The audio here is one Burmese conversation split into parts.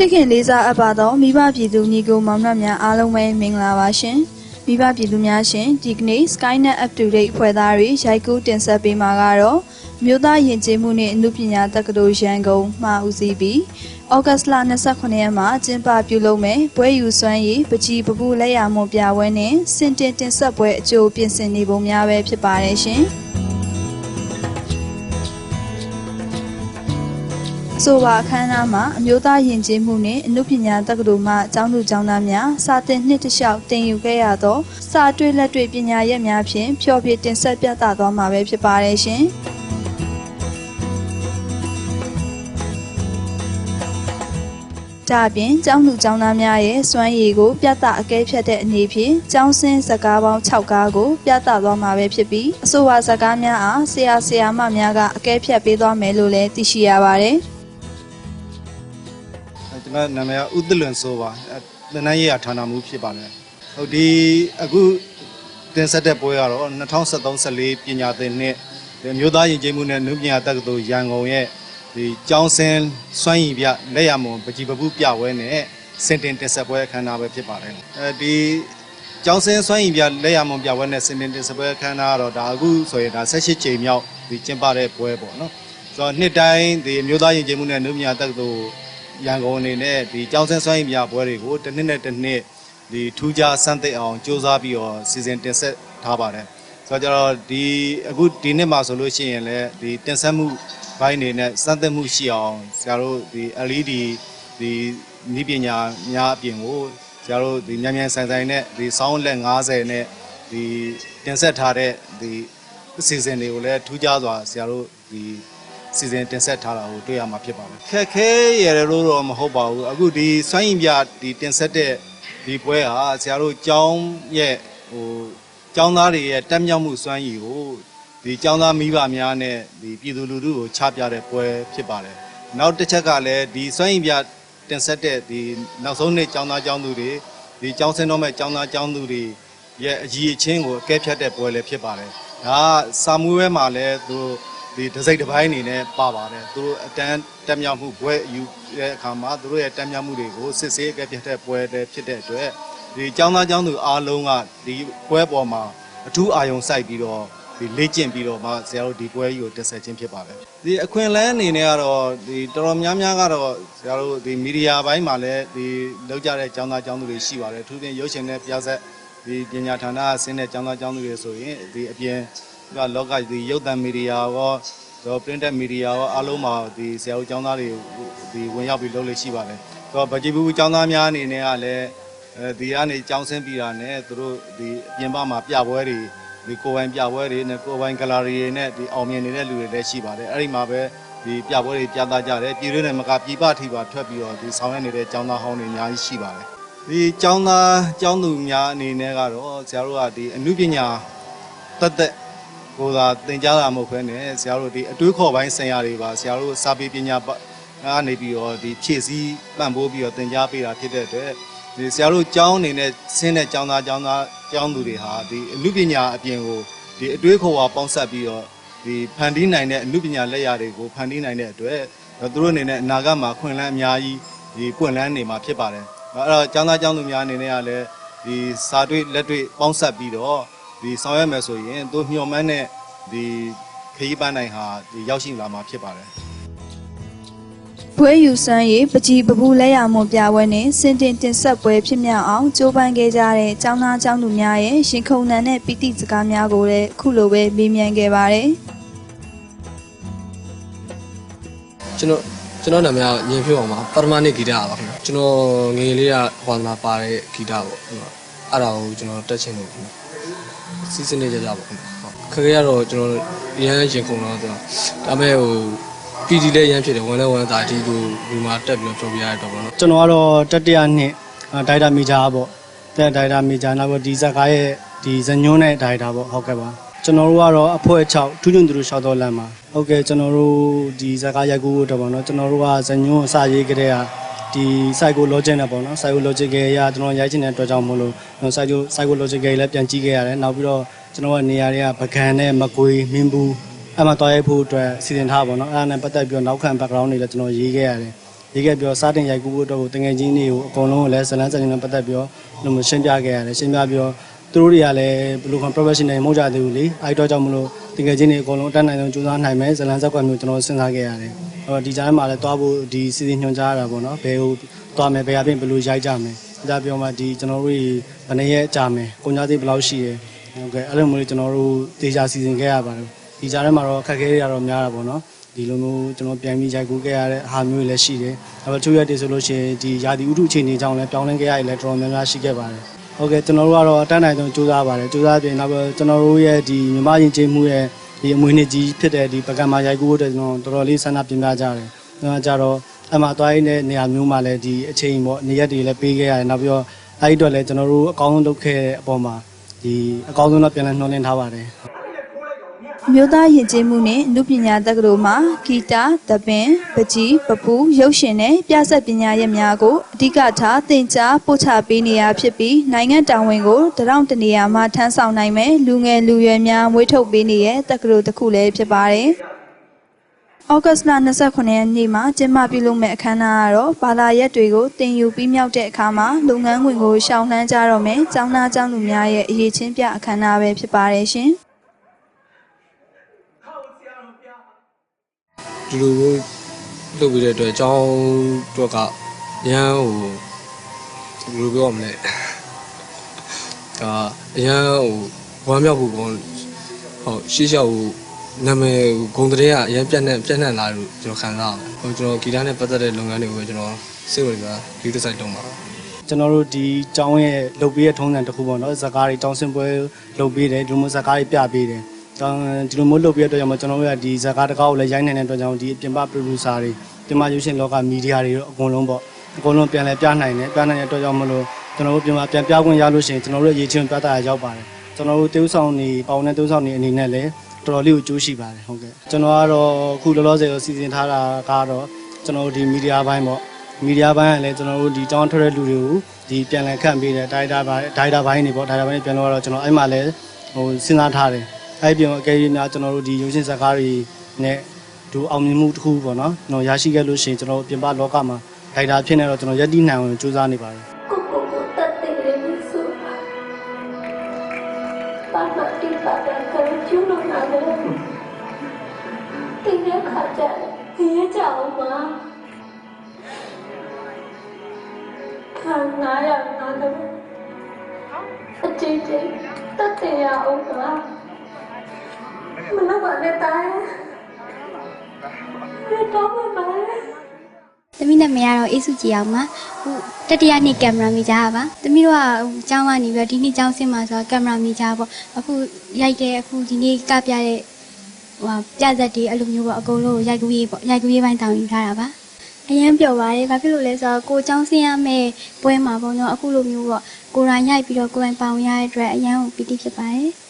ချစ်ခင်လေးစားအပ်ပါသောမိဘပြည်သူညီကိုမောင်နှမများအားလုံးပဲမင်္ဂလာပါရှင်မိဘပြည်သူများရှင်ဒီကနေ့ Skynet Up to Date ဖွဲ့သားတွေရိုက်ကူးတင်ဆက်ပေးမှာကတော့မြို့သားယဉ်ကျေးမှုနှင့်အမှုပညာတက္ကသိုလ်ရန်ကုန်မှဦးစီးပြီးဩဂတ်စ်လ29ရက်မှာကျင်းပပြုလုပ်မယ်ပွဲယူစွမ်းရည်ပကြီးပပူလက်ရမွန်ပြပွဲနဲ့စင်တင်တင်ဆက်ပွဲအကျိုးပြင်ဆင်နေပုံများပဲဖြစ်ပါတယ်ရှင် အဆိုပါအခမ်းအနားမှာအမျိုးသားယဉ်ကျေးမှုနှင့်အနုပညာတက္ကသိုလ်မှကျောင်းသူကျောင်းသားများစာသင်နှစ်တစ်လျှောက်တင်ယူခဲ့ရသောစာတွေ့လက်တွေ့ပညာရက်များဖြင့်ဖျော်ဖြေတင်ဆက်ပြသသွားမှာပဲဖြစ်ပါတယ်ရှင်။ဒါအပြင်ကျောင်းသူကျောင်းသားများရဲ့စွမ်းရည်ကိုပြသအကဲဖြတ်တဲ့အနေဖြင့်ကျောင်းဆင်းဇာတ်ကားပေါင်း6ကားကိုပြသသွားမှာပဲဖြစ်ပြီးအဆိုပါဇာတ်ကားများအားဆရာဆရာမများကအကဲဖြတ်ပေးသွားမယ်လို့လည်းသိရှိရပါတယ်။အဲ ကျွန်တော်နာမည်ကဦးသလွန်ဆိုပါသင်္ဍန်းရေးဌာနမှူးဖြစ်ပါတယ်ဟုတ်ဒီအခုတင်ဆက်တဲ့ပွဲကတော့2013-14ပညာသင်နှစ်မျိုးသားယဉ်ကျေးမှုနဲ့နုပညာတက္ကသိုလ်ရန်ကုန်ရဲ့ဒီကျောင်းစင်းစွမ်းရည်ပြလက်ရမွန်ပကြီပပုပြပွဲနဲ့စင်တင်တင်ဆက်ပွဲအခမ်းအနားပဲဖြစ်ပါတယ်အဲဒီကျောင်းစင်းစွမ်းရည်ပြလက်ရမွန်ပြပွဲနဲ့စင်တင်တင်ဆက်ပွဲအခမ်းအနားကတော့ဒါအခုဆိုရင်ဒါ16ချိန်မြောက်ဒီကျင်းပတဲ့ပွဲပေါ့နော်ဆိုတော့နှစ်တိုင်းဒီမျိုးသားယဉ်ကျေးမှုနဲ့နုပညာတက္ကသိုလ် ရန်ကုန်အနေနဲ့ဒီကျောင်းဆန်းစွမ်းရည်ပြပွဲတွေကိုတစ်နှစ်နဲ့တစ်နှစ်ဒီထူးခြားစမ်းသစ်အောင်စူးစမ်းပြီးတော့စီစဉ်တင်ဆက်ထားပါတယ်ဆိုတော့ကျတော့ဒီအခုဒီနှစ်မှာဆိုလို့ရှိရင်လည်းဒီတင်ဆက်မှုဘိုင်းနေနဲ့စမ်းသစ်မှုရှိအောင်ဆရာတို့ဒီ LED ဒီဤပညာများအပြင်ကိုဆရာတို့ဒီမြန်မြန်ဆိုင်ဆိုင်နဲ့ဒီဆောင်းလက်90နဲ့ဒီတင်ဆက်ထားတဲ့ဒီအစီအစဉ်တွေကိုလည်းထူးခြားစွာဆရာတို့ဒီ စီစဉ်တင်ဆက်ထားတာကိုတွေ့ရမှာဖြစ်ပါတယ်ခက်ခဲရရလို့တော့မဟုတ်ပါဘူးအခုဒီစွမ်းရင်ပြဒီတင်ဆက်တဲ့ဒီပွဲဟာဆရာတို့ကျောင်းရဲ့ဟိုကျောင်းသားတွေရဲ့တက်မြောက်မှုစွမ်းရည်ကိုဒီကျောင်းသားမိဘများနဲ့ဒီပြည်သူလူထုကိုချပြတဲ့ပွဲဖြစ်ပါတယ်နောက်တစ်ချက်ကလည်းဒီစွမ်းရင်ပြတင်ဆက်တဲ့ဒီနောက်ဆုံးနေ့ကျောင်းသားကျောင်းသူတွေဒီကျောင်းဆင်းတော့မဲ့ကျောင်းသားကျောင်းသူတွေရဲ့အကြီးအချင်းကိုအကဲဖြတ်တဲ့ပွဲလည်းဖြစ်ပါတယ်ဒါကစာမွေးပွဲမှာလည်းသူတို့ ဒီဒစိတ်တစ်ပိုင်းအနေနဲ့ပါပါတယ်သူတို့အတန်းတက်မြောက်မှုဘွဲယူတဲ့အခါမှာသူတို့ရဲ့တက်မြောက်မှုတွေကိုစစ်ဆေးအကဲပြတ်တဲ့ပွဲတွေဖြစ်တဲ့အတွက်ဒီចောင်းသားចောင်းသူအားလုံးကဒီပွဲပေါ်မှာအထူးအာရုံစိုက်ပြီးတော့ဒီလေ့ကျင့်ပြီးတော့မှဆရာတို့ဒီပွဲကြီးကိုတက်ဆက်ခြင်းဖြစ်ပါတယ်ဒီအခွင့်အလန်းအနေနဲ့ကတော့ဒီတော်တော်များများကတော့ဆရာတို့ဒီမီဒီယာဘိုင်းမှာလည်းဒီလောက်ကြတဲ့ចောင်းသားចောင်းသူတွေရှိပါတယ်အထူးသဖြင့်ရုပ်ရှင်နဲ့ပြဆက်ဒီပညာဌာနဆင်းတဲ့ចောင်းသားចောင်းသူတွေဆိုရင်ဒီအပြင် ကလောကဒီရုပ်သံမီဒီယာရောတော့ printed media ရောအားလုံးမှာဒီဆရာတို့ကျောင်းသားတွေဒီဝင်ရောက်ပြီးလုပ်လို့ရှိပါတယ်။ဆိုတော့ဗကြီးဘူးကျောင်းသားများအနေနဲ့ကလည်းအဲဒီကနေကျောင်းဆင်းပြီးတာနဲ့သူတို့ဒီအပြင်ပမှာပြပွဲတွေဒီကိုယ်ပိုင်ပြပွဲတွေနဲ့ကိုယ်ပိုင်ဂလာရီတွေနဲ့ဒီအောင်မြင်နေတဲ့လူတွေလည်းရှိပါတယ်။အဲ့ဒီမှာပဲဒီပြပွဲတွေပြသကြတယ်ပြည်တွင်းနဲ့မကပြည်ပထိပါထွက်ပြီးတော့ဒီဆောင်ရွက်နေတဲ့ကျောင်းသားဟောင်းတွေအများကြီးရှိပါတယ်။ဒီကျောင်းသားကျောင်းသူများအနေနဲ့ကတော့ဆရာတို့ကဒီအမှုပညာတက်တက် ကိုယ်သာသင်ကြားတာမဟုတ်ဘဲနဲ့ဆရာတို့ဒီအတွေးခေါ်ပိုင်းဆင်ရာတွေပါဆရာတို့စာပေပညာကနေပြီးတော့ဒီဖြည့်ဆည်းပံ့ပိုးပြီးတော့သင်ကြားပေးတာဖြစ်တဲ့အတွက်ဒီဆရာတို့ကျောင်းအနေနဲ့ဆင်းတဲ့ကျောင်းသားကျောင်းသားကျောင်းသူတွေဟာဒီအမှုပညာအပြင်ကိုဒီအတွေးခေါ်ဝါပေါင်းဆက်ပြီးတော့ဒီဖန်တီးနိုင်တဲ့အမှုပညာလက်ရာတွေကိုဖန်တီးနိုင်တဲ့အတွက်သူတို့အနေနဲ့အနာဂတ်မှာခွင့်လန်းအများကြီးဒီပွင့်လန်းနေမှာဖြစ်ပါတယ်အဲ့တော့ကျောင်းသားကျောင်းသူများအနေနဲ့ကလည်းဒီစာတွေ့လက်တွေ့ပေါင်းဆက်ပြီးတော့ ဒီဆောင်ရွက်မယ်ဆိုရင်သူမျှော်မှန်းတဲ့ဒီခရီးပန်းနိုင်ဟာဒီရောက်ရှိလာမှာဖြစ်ပါတယ်ဘွဲယူဆန်းရေးပကြီးပပူလက်ရမွန်ပြပွဲနဲ့စင်တင်တင်ဆက်ပွဲဖြစ်မြောက်အောင်ကြိုးပမ်းခဲ့ကြတဲ့ចောင်းသားចောင်းသူများရဲ့ရှင်ခုန်နံတဲ့ပီတိစကားများကိုလည်းအခုလိုပဲမေးမြန်းခဲ့ပါတယ်ကျွန်တော်ကျွန်တော်နာမည်ကညင်ဖြိုးအောင်ပါပထမနှစ်ဂီတပါခင်ဗျကျွန်တော်ငယ်လေးကဟိုမှာပါတဲ့ဂီတပေါ့ဟုတ်ပါ အဲ့ဒါကိုကျွန်တော်တက်ချင်လို့ခင်ဗျစီစဉ်နေကြကြပါခင်ဗျဟုတ်ခက်ခဲရတော့ကျွန်တော်ရမ်းရင်ခုန်တော့ဆိုတော့ဒါပေမဲ့ဟို PD လည်းရမ်းဖြစ်တယ်ဝန်လည်းဝန်သားဒီလိုဒီမှာတက်ပြီးတော့ပြောပြရတော့ပေါ့နော်ကျွန်တော်ကတော့တတိယနှစ်အဲဒိုင်တာမီဂျာပေါ့တဲ့ဒိုင်တာမီဂျာနောက်ပြီးဒီဇက်ကားရဲ့ဒီဇညွန်းနဲ့ဒိုင်တာပေါ့ဟုတ်ကဲ့ပါကျွန်တော်တို့ကတော့အဖွဲ6ထူးချွန်သူတို့ရှောက်တော့လမ်းမှာဟုတ်ကဲ့ကျွန်တော်တို့ဒီဇက်ကားရိုက်ကူးဖို့တော့ပေါ့နော်ကျွန်တော်တို့ကဇညွန်းအစရေးကြတဲ့က ဒီ psychology နဲ့ပေါ့နော် psychological အရာကျွန်တော်ရိုက်ချင်တဲ့အတွက်ကြောင့်မလို့ psycho psychological လည်းပြန်ကြည့်ခဲ့ရတယ်နောက်ပြီးတော့ကျွန်တော်ကနေရာတွေကပကံနဲ့မကွေမင်းဘူးအဲ့မှာတွားရိုက်ဖို့အတွက်စီစဉ်ထားပါတော့အဲ့ဒါနဲ့ပတ်သက်ပြီးတော့နောက်ခံ background တွေလည်းကျွန်တော်ရေးခဲ့ရတယ်ရေးခဲ့ပြီးတော့စတင်ရိုက်ကူးဖို့အတွက်ကိုတငယ်ချင်းတွေကိုအကုန်လုံးကိုလည်းဇလန်းစလင်းနဲ့ပတ်သက်ပြီးတော့လို့မရှင်းပြခဲ့ရတယ်ရှင်းပြပြီးတော့ သူတို့တွေကလည်းဘယ်လိုခေါ် professional မဟုတ်ကြသေးဘူးလေအဲ့တော့ကြောင့်မလို့တငယ်ချင်းတွေအကုန်လုံးအတက်နိုင်ဆုံးကြိုးစားနိုင်မယ်ဇလန်းဇက်ကွက်မျိုးကျွန်တော်စဉ်းစားခဲ့ရတယ်အဲ့တော့ဒီကြားထဲမှာလည်းတွားဖို့ဒီစီစဉ်ညွှန်ကြားရတာပေါ့နော်ဘယ်ဟိုတွားမယ်ဘယ်အပြင်ဘယ်လိုရိုက်ကြမယ်ဒါပြောမှဒီကျွန်တော်တို့ဘယ်နှစ်ရက်ကြာမယ်ကုန်ကြသေးဘယ်လောက်ရှိရဲဟုတ်ကဲ့အဲ့လိုမျိုးကျွန်တော်တို့တေချာစီစဉ်ခဲ့ရပါတယ်ဒီကြားထဲမှာတော့ခက်ခဲတွေကတော့များတာပေါ့နော်ဒီလိုမျိုးကျွန်တော်ပြန်ပြီးရိုက်ကူးခဲ့ရတဲ့ဟာမျိုးတွေလည်းရှိတယ်။ဒါပေမဲ့ချိုးရက်တွေဆိုလို့ရှိရင်ဒီယာတီဥထုအခြေအနေကြောင့်လည်းပြောင်းလဲခဲ့ရရလည်းတော်တော်များများရှိခဲ့ပါတယ်။ ဟုတ်ကဲ့ကျွန်တော်တို့ကတော့အတန်းနိုင်ဆုံးစူးစမ်းပါတယ်။စူးစမ်းပြင်နောက်ပြီးကျွန်တော်တို့ရဲ့ဒီမြမရင်ကျေးမှုရဲ့ဒီအမွေနှစ်ကြီးဖြစ်တဲ့ဒီပကံမှာရိုက်ကူးဖို့အတွက်ကျွန်တော်တော်တော်လေးဆန္ဒပြင်းပြကြတယ်။ကျွန်တော်ကြတော့အမှသွားရင်းတဲ့နေရာမျိုးမှာလည်းဒီအချိန်ပေါ့နေရက်တွေလည်းပေးခဲ့ရတယ်။နောက်ပြီးတော့အဲ့ဒီတော့လည်းကျွန်တော်တို့အကောင်းဆုံးလုပ်ခဲ့တဲ့အပေါ်မှာဒီအကောင်းဆုံးတော့ပြန်လည်နှောင်းလင်းထားပါတယ်။ အမျိုးသားယဉ်ကျေးမှုနဲ့အနုပညာတက္ကသိုလ်မှာဂီတာ၊သပင်၊ပကြီး၊ပပူးရုပ်ရှင်နဲ့ပြဆက်ပညာရပ်များကိုအဓိကထားသင်ကြားပို့ချပေးနေရဖြစ်ပြီးနိုင်ငံတာဝန်ကိုတရောင်တနေရာမှာထမ်းဆောင်နိုင်မဲ့လူငယ်လူရွယ်များမွေးထုတ်ပေးနေတဲ့တက္ကသိုလ်တစ်ခုလည်းဖြစ်ပါတယ်။ဩဂတ်စ်လ29ရက်နေ့မှာကျင်းပပြုလုပ်မဲ့အခမ်းအနားကတော့ဘာသာရပ်တွေကိုတင်ယူပြီးမြောက်တဲ့အခါမှာလုပ်ငန်းခွင်ကိုရှောင်နှမ်းကြတော့မယ်။ကျောင်းသားကျောင်းသူများရဲ့အရေးချင်းပြအခမ်းအနားပဲဖြစ်ပါတယ်ရှင်။ ဒီလိုမျိုးလုပ်ပြီးတဲ့အတွက်အကြောင်းတော့ကရန်ဟိုဘယ်လိုပြောရမလဲဒါအရန်ဟိုဝမ်းမြောက်ဖို့ကောဟုတ်ရှေ့လျှောက်ဟိုနာမည်ဂုံတရေကအရင်ပြတ်နေပြတ်နေလာလို့ကျွန်တော်ခံစားရတယ်ဟိုကျွန်တော်ဂီတနဲ့ပတ်သက်တဲ့လုပ်ငန်းတွေကိုပဲကျွန်တော်စိတ်ဝင်စားဒီတစ်စိုက်လုံးပါကျွန်တော်တို့ဒီကျောင်းရဲ့လုပ်ပေးတဲ့ထုံးစံတစ်ခုပေါ့နော်ဇာကားတွေကျောင်းစင်ပွဲလုပ်ပေးတယ်ဒီလိုမျိုးဇာကားတွေပြပေးတယ်ကျောင်း ဒီလိုမျိုးလုပ်ပေးတဲ့အတွက်ကြောင့်မို့ကျွန်တော်တို့ကဒီဇာကားတကားကိုလည်းရိုက်နိုင်တဲ့အတွက်ကြောင့်ဒီပြင်ပ producer တွေပြင်ပရုပ်ရှင်လောကမီဒီယာတွေအကုန်လုံးပေါ့အကုန်လုံးပြန်လဲပြနိုင်တယ်ပြနိုင်တဲ့အတွက်ကြောင့်မလို့ကျွန်တော်တို့ပြင်ပပြန်ပြခွင့်ရလို့ရှိရင်ကျွန်တော်တို့ရေချင်းပြတာရောက်ပါတယ်ကျွန်တော်တို့တေးဥဆောင်နေပေါင်းတဲ့တေးဥဆောင်နေအနေနဲ့လည်းတော်တော်လေးကိုကြိုးရှိပါတယ်ဟုတ်ကဲ့ကျွန်တော်ကတော့အခုလောလောဆယ်ကိုစီစဉ်ထားတာကတော့ကျွန်တော်တို့ဒီမီဒီယာဘိုင်းပေါ့မီဒီယာဘိုင်းကလည်းကျွန်တော်တို့ဒီတောင်းထွက်တဲ့လူတွေကိုဒီပြန်လည်ခန့်ပေးတယ်ဒါရိုက်တာဘိုင်းဒါရိုက်တာဘိုင်းတွေပေါ့ဒါရိုက်တာဘိုင်းတွေပြန်လို့ကတော့ကျွန်တော်အဲ့မှာလည်းဟိုစဉ်းစားထားတယ် အဲ့ဒီပြန်အကယ်၍များကျွန်တော်တို့ဒီရုပ်ရှင်ဇာတ်ကားတွေနဲ့ဒီအောင်မြင်မှုတစ်ခုပေါ့နော်ကျွန်တော်ရရှိခဲ့လို့ရှိရင်ကျွန်တော်ပြင်ပလောကမှာဒါရိုက်တာဖြစ်နေတော့ကျွန်တော်ယက်တီနိုင်အောင်ကြိုးစားနေပါတယ်ကိုကိုကိုတတ်တယ်လေမိစုပါမတိပါဒကံကျူလို့နာတယ်တင်းရခါကြတယ်ဒီရကြအောင်ပါခံနာရနာတယ်အကျဉ်းချင်းတတ်တယ်ရအောင်ပါ မနမနဲ့တိုင်းရတော့မပါသမီးနာမည်ကတော့အေးစုကြည်အောင်ပါဟိုတတိယနှစ်ကင်မရာမီဂျာပါသမီးတို့ကဟိုကျောင်းကနေပြီးတော့ဒီနေ့ကျောင်းဆင်းမှာဆိုတော့ကင်မရာမီဂျာပေါ့အခုရိုက်တဲ့အခုဒီနေ့ကပြတဲ့ဟိုပြသက်တွေအဲ့လိုမျိုးပေါ့အကုန်လုံးရိုက်ကူးရေးပေါ့ရိုက်ကူးရေးပိုင်းတောင်းယူထားတာပါအရင်ပြောပါတယ်ဘာဖြစ်လို့လဲဆိုတော့ကိုကျောင်းဆင်းရမယ့်ပွဲမှာပေါ့နော်အခုလိုမျိုးပေါ့ကိုရိုင်းရိုက်ပြီးတော့ကိုရိုင်းပေါင်ရတဲ့အတွက်အရန်ကိုပီတိဖြစ်ပါတယ်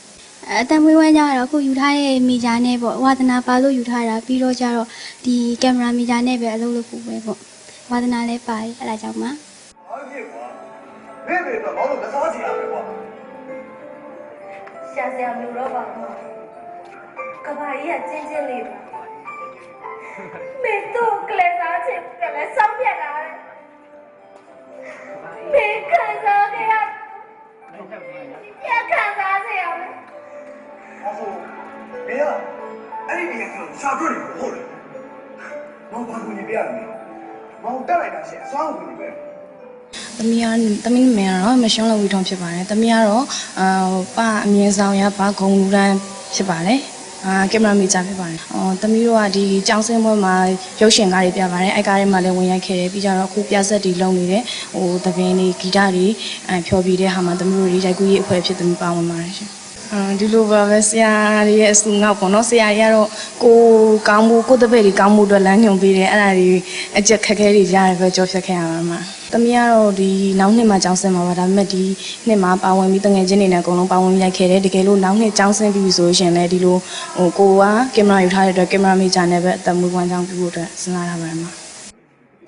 အတံမွေးဝမ်းကြတော့အခုယူထားတဲ့မီဂျာနဲ့ပေါ့ဝါသနာပါလို့ယူထားတာပြီးတော့ကြတော့ဒီကင်မရာမီဂျာနဲ့ပဲအလုပ်လုပ်ဖို့ပဲပေါ့ဝါသနာလည်းပါတယ်အဲ့ဒါကြောင့်ပါအားဖြင့်ကွာဘယ်ဘယ်တော့ဘာလို့မစားကြရလဲကွာရှာစရာမလိုတော့ပါဘူးကဘာကြီးကကျင်းကျင်းလေးပါမေတို့ကလေးစားချင်ကလေးစောင်းပြက်လာတယ်မေခံစားခဲ့ရ ရာကရှာတွေ့နေဟုတ်တယ်မောင်ဘာကိုနေပြရလဲမောင်တက်လိုက်တာရှင့်အစွမ်းကိုနေပဲ။သမီးကသမီးနာမည်ကတော့မရှုံးလဝီထုံဖြစ်ပါတယ်။သမီးကတော့အာဟိုပအမြင့်ဆောင်ရပါဂုံလူတန်းဖြစ်ပါတယ်။အာကင်မရာမီဂျာဖြစ်ပါတယ်။အော်သမီးတို့ကဒီကျောင်းစင်းပွဲမှာရုပ်ရှင်ကားတွေပြပါတယ်။အဲ့ကားတွေမှာလည်းဝင်ရိုက်ခဲ့တယ်။ပြီးကြတော့အခုပြဆက်တွေလုံးနေတယ်။ဟိုသပင်းတွေဂီတတွေအဖျော်ပြတဲ့ဟာမှာသမီးတို့တွေရိုက်ကူးရေးအဖွဲ့ဖြစ်သမီးပါဝင်ပါတယ်ရှင်။အာ ဒီလိုပါပဲဆရာတွေရဲ့အစုငေါက်ပေါ့နော်ဆရာတွေကတော့ကိုကောင်းမှုကိုတပည့်တွေကောင်းမှုအတွက်လမ်းညွှန်ပေးတယ်အဲ့ဒါတွေအကျက်ခက်ခဲတွေရတယ်ပဲကြော်ဖြတ်ခဲ့ရမှာမှာတမီးကတော့ဒီနောက်နှစ်မှာကျောင်းဆင်းမှာပါဒါပေမဲ့ဒီနှစ်မှာပါဝင်ပြီးတငယ်ချင်းတွေနဲ့အကုန်လုံးပါဝင်ရိုက်ခဲ့တယ်တကယ်လို့နောက်နှစ်ကျောင်းဆင်းပြီးပြီဆိုရင်လည်းဒီလိုဟိုကိုကကင်မရာယူထားတဲ့အတွက်ကင်မရာမေဂျာနဲ့ပဲအသက်မွေးဝမ်းကြောင်းပြုဖို့အတွက်စဉ်းစားထားပါတယ်မှာ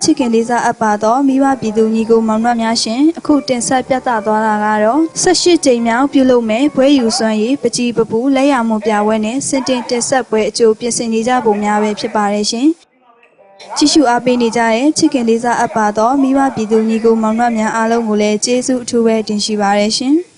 ချစ်ခင်လေးစားအပ်ပါတော့မိဘပြည်သူညီကိုမောင်နှမများရှင်အခုတင်ဆက်ပြသသွားတာကတော့18ကြိမ်မြောက်ပြုလုပ်မဲ့ဘွဲယူစွမ်းရည်ပကြီးပပူလက်ရမှုပြပွဲနဲ့စင်တင်တင်ဆက်ပွဲအကျိုးပြင်ဆင်နေကြပုံများပဲဖြစ်ပါတယ်ရှင်ကြည့်ရှုအားပေးနေကြတဲ့ချစ်ခင်လေးစားအပ်ပါတော့မိဘပြည်သူညီကိုမောင်နှမများအားလုံးကိုလည်းကျေးဇူးအထူးပဲတင်ရှိပါရရှင်။